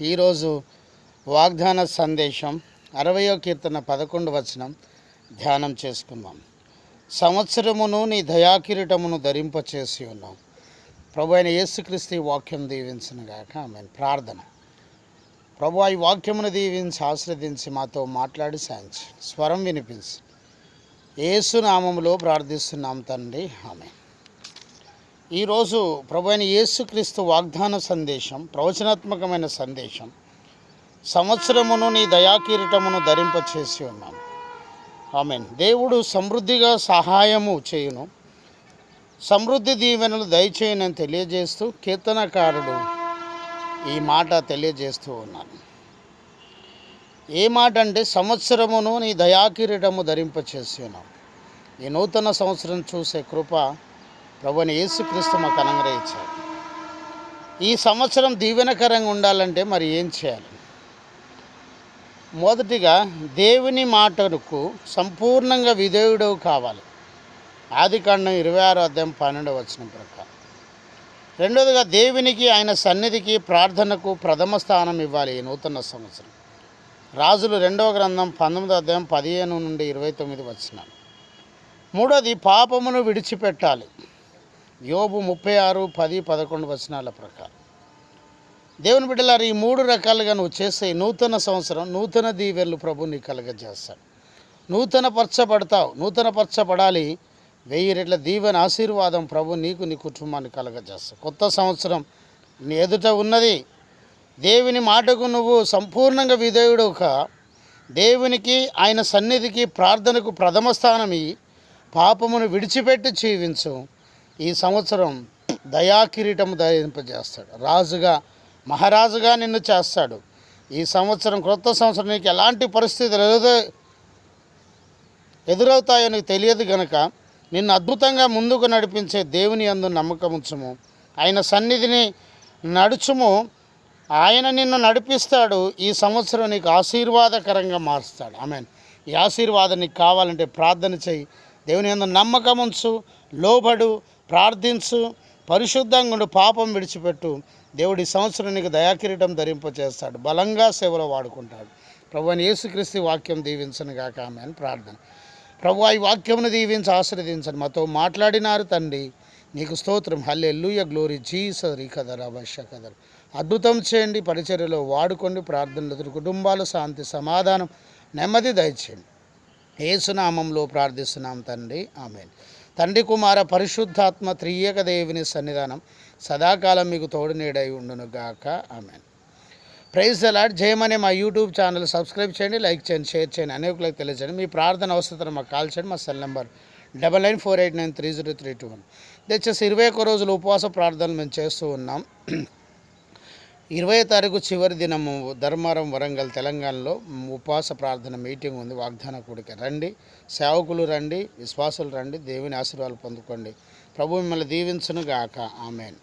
ఈరోజు వాగ్దాన సందేశం అరవయో కీర్తన పదకొండు వచనం ధ్యానం చేసుకుందాం. సంవత్సరమును నీ దయాకిరీటమును ధరింపచేసి ఉన్నాం ప్రభు అయిన యేసుక్రీస్తు వాక్యం దీవించిన గాక. ఆమె ప్రార్థన. ప్రభు ఈ వాక్యమును దీవించి ఆశ్రదించి మాతో మాట్లాడి సాయించి. స్వరం వినిపించి. ఏసునామములో ప్రార్థిస్తున్నాం తండ్రి. ఆమె ఈరోజు ప్రభు అయిన యేసుక్రీస్తు వాగ్దాన సందేశం ప్రవచనాత్మకమైన సందేశం. సంవత్సరమును నీ దయాకిరీటమును ధరింపచేసి ఉన్నాను. ఆమెన్. దేవుడు సమృద్ధిగా సహాయము చేయును. సమృద్ధి దీవెనలు దయచేయనని తెలియజేస్తూ కీర్తనకారుడు ఈ మాట తెలియజేస్తూ ఉన్నాను ఏ మాట అంటే సంవత్సరమును నీ దయాకిరీటము ధరింపచేసి ఉన్నాం ఈ నూతన సంవత్సరం చూసే కృప ప్రభుని యేసుక్రీస్తు మాకు అనుగ్రహించాడు ఈ సంవత్సరం దీవెనకరంగా ఉండాలంటే మరి ఏం చేయాలి? మొదటిగా దేవుని మాటకు సంపూర్ణంగా విధేయుడవు కావాలి. ఆది కాండం ఇరవై ఆరో అధ్యాయం పన్నెండవ వచ్చిన ప్రకారం. రెండవదిగా దేవునికి ఆయన సన్నిధికి ప్రార్థనకు ప్రథమ స్థానం ఇవ్వాలి ఈ నూతన సంవత్సరం. రాజులు రెండవ గ్రంథం పంతొమ్మిదో అధ్యాయం పదిహేను నుండి ఇరవై తొమ్మిది వచ్చినాలు మూడోది పాపమును విడిచిపెట్టాలి. యోబు ముప్పై ఆరు పది పదకొండు వచనాల ప్రకారం. దేవుని బిడ్డలారు ఈ మూడు రకాలుగా నువ్వు చేసే నూతన సంవత్సరం నూతన దీవెళ్ళు ప్రభు నీకు కలగజేస్తాడు. నూతన పరచబడతావు నూతన పరచబడాలి. వెయ్యి రెట్ల దీవెన ఆశీర్వాదం ప్రభు నీకు నీ కుటుంబాన్ని కలగజేస్తావు కొత్త సంవత్సరం నీ ఎదుట ఉన్నది. దేవుని మాటకు నువ్వు సంపూర్ణంగా విధేయుడుక దేవునికి ఆయన సన్నిధికి ప్రార్థనకు ప్రథమ స్థానం ఇయ్యి పాపమును విడిచిపెట్టి జీవించు. ఈ సంవత్సరం దయాకిరీటం ధరింపజేస్తాడు. రాజుగా మహారాజుగా నిన్ను చేస్తాడు. ఈ సంవత్సరం క్రొత్త సంవత్సరం నీకు ఎలాంటి పరిస్థితులు ఎదురు ఎదురవుతాయో నీకు తెలియదు గనక నిన్ను అద్భుతంగా ముందుకు నడిపించే దేవుని అందు నమ్మకం ఉంచుము. ఆయన సన్నిధిని నడుచుము. ఆయన నిన్ను నడిపిస్తాడు. ఈ సంవత్సరం నీకు ఆశీర్వాదకరంగా మారుస్తాడు. ఐ మీన్ ఈ ఆశీర్వాదం నీకు కావాలంటే ప్రార్థన చేయి. దేవుని యందు నమ్మకం ఉంచు లోబడు ప్రార్థించు పరిశుద్ధంగా ఉండు పాపం విడిచిపెట్టు. దేవుడి ఈ సంవత్సరం నీకు దయాకిరీటం ధరింపచేస్తాడు బలంగా సేవలో వాడుకుంటాడు. ప్రభు అని యేసుక్రీస్తు వాక్యం దీవించను గాక. ఆమె అని ప్రార్థన. ప్రభు ఈ వాక్యంను దీవించి ఆశ్రదించను మాతో మాట్లాడినారు తండ్రి. నీకు స్తోత్రం. హల్లె లూయ గ్లోరీ జీసర్ ఈ కదర్ అవశ్య కదర్ అద్భుతం చేయండి పరిచర్యలో వాడుకోండి ప్రార్థనలు కుటుంబాలు శాంతి సమాధానం నెమ్మది దయచేయండి. ఏసునామంలో ప్రార్థిస్తున్నాం తండ్రి. ఆమె తండ్రి కుమార పరిశుద్ధాత్మ త్రియేక దేవుని సన్నిధానం సదాకాలం మీకు తోడు నీడై ఉండును గాక ఆమె ప్రైజ్ అలాడ్ జయమనే మా యూట్యూబ్ ఛానల్ సబ్స్క్రైబ్ చేయండి లైక్ చేయండి షేర్ చేయండి అనేకులకు తెలియజేయండి. మీ ప్రార్థన అవసరం మాకు కాల్ చేయండి. మా cell number double nine four eight nine three zero three two one. దయచేసి ఇరవై ఒక్క రోజులు ఉపవాస ప్రార్థనలు మేము చేస్తూ ఉన్నాం. ఇరవై తారీఖు చివరి దినము ధర్మారం వరంగల్ తెలంగాణలో ఉపవాస ప్రార్థన మీటింగ్ ఉంది వాగ్దాన కూడిక. రండి సేవకులు రండి విశ్వాసులు రండి దేవుని ఆశీర్వాదాలు పొందుకోండి. ప్రభు మిమ్మల్ని దీవించును గాక ఆమెన్.